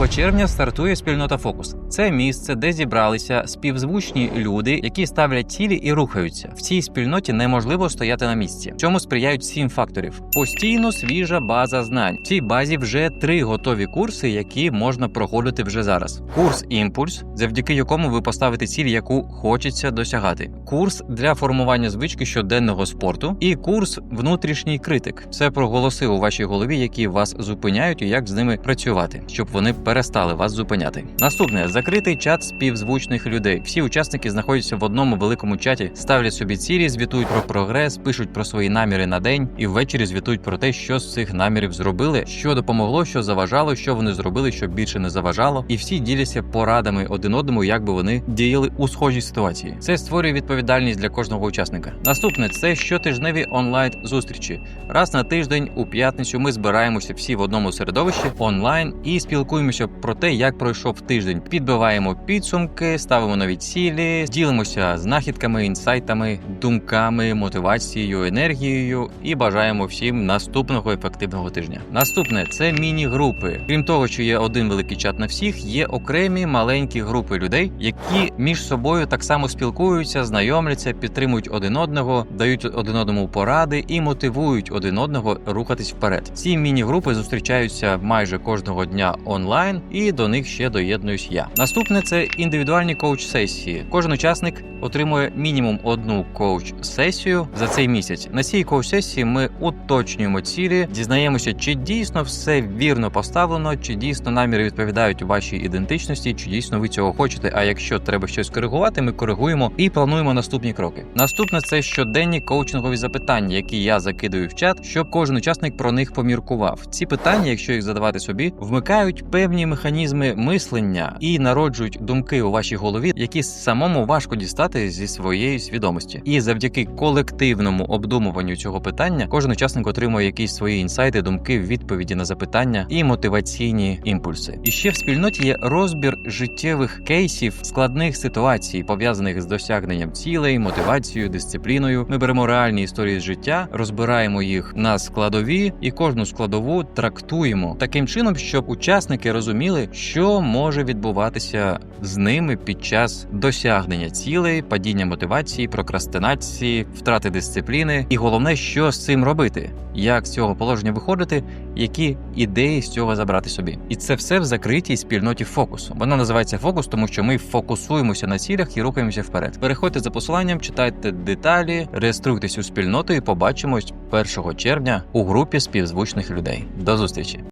1 червня стартує спільнота Фокус. Це місце, де зібралися співзвучні люди, які ставлять цілі і рухаються. В цій спільноті неможливо стояти на місці. Чому сприяють сім факторів: постійно свіжа база знань. В цій базі вже три готові курси, які можна проходити вже зараз. Курс імпульс, завдяки якому ви поставите ціль, яку хочеться досягати. Курс для формування звички щоденного спорту і курс внутрішній критик. Це про голоси у вашій голові, які вас зупиняють, і як з ними працювати, щоб вони перестали вас зупиняти. Наступне закритий чат співзвучних людей. Всі учасники знаходяться в одному великому чаті, ставлять собі цілі, звітують про прогрес, пишуть про свої наміри на день і ввечері звітують про те, що з цих намірів зробили, що допомогло, що заважало, що вони зробили, щоб більше не заважало, і всі діляться порадами один одному, як би вони діяли у схожій ситуації. Це створює відповідальність для кожного учасника. Наступне це щотижневі онлайн зустрічі. Раз на тиждень у п'ятницю ми збираємося всі в одному середовищі онлайн і спілкуємося про те, як пройшов тиждень. Підбиваємо підсумки, ставимо нові цілі, ділимося знахідками, інсайтами, думками, мотивацією, енергією і бажаємо всім наступного ефективного тижня. Наступне це міні-групи. Крім того, що є один великий чат на всіх, є окремі маленькі групи людей, які між собою так само спілкуються, знайомляться, підтримують один одного, дають один одному поради і мотивують один одного рухатись вперед. Ці міні-групи зустрічаються майже кожного дня онлайн, і до них ще доєднуюсь я. Наступне це індивідуальні коуч-сесії. Кожен учасник отримує мінімум одну коуч-сесію за цей місяць. На цій коуч-сесії ми уточнюємо цілі, дізнаємося, чи дійсно все вірно поставлено, чи дійсно наміри відповідають вашій ідентичності, чи дійсно ви цього хочете. А якщо треба щось коригувати, ми коригуємо і плануємо наступні кроки. Наступне це щоденні коучингові запитання, які я закидую в чат, щоб кожен учасник про них поміркував. Ці питання, якщо їх задавати собі, вмикають певні механізми мислення і народжують думки у вашій голові, які самому важко дістати зі своєї свідомості. І завдяки колективному обдумуванню цього питання, кожен учасник отримує якісь свої інсайти, думки, відповіді на запитання і мотиваційні імпульси. І ще в спільноті є розбір життєвих кейсів складних ситуацій, пов'язаних з досягненням цілей, мотивацією, дисципліною. Ми беремо реальні історії з життя, розбираємо їх на складові, і кожну складову трактуємо таким чином, щоб учасники розуміли, що може відбуватися з ними під час досягнення цілей, падіння мотивації, прокрастинації, втрати дисципліни, і головне, що з цим робити, як з цього положення виходити, які ідеї з цього забрати собі. І це все в закритій спільноті фокусу. Вона називається фокус, тому що ми фокусуємося на цілях і рухаємося вперед. Переходьте за посиланням, читайте деталі, реєструйтесь у спільноту і побачимось 1 червня у групі співзвучних людей. До зустрічі!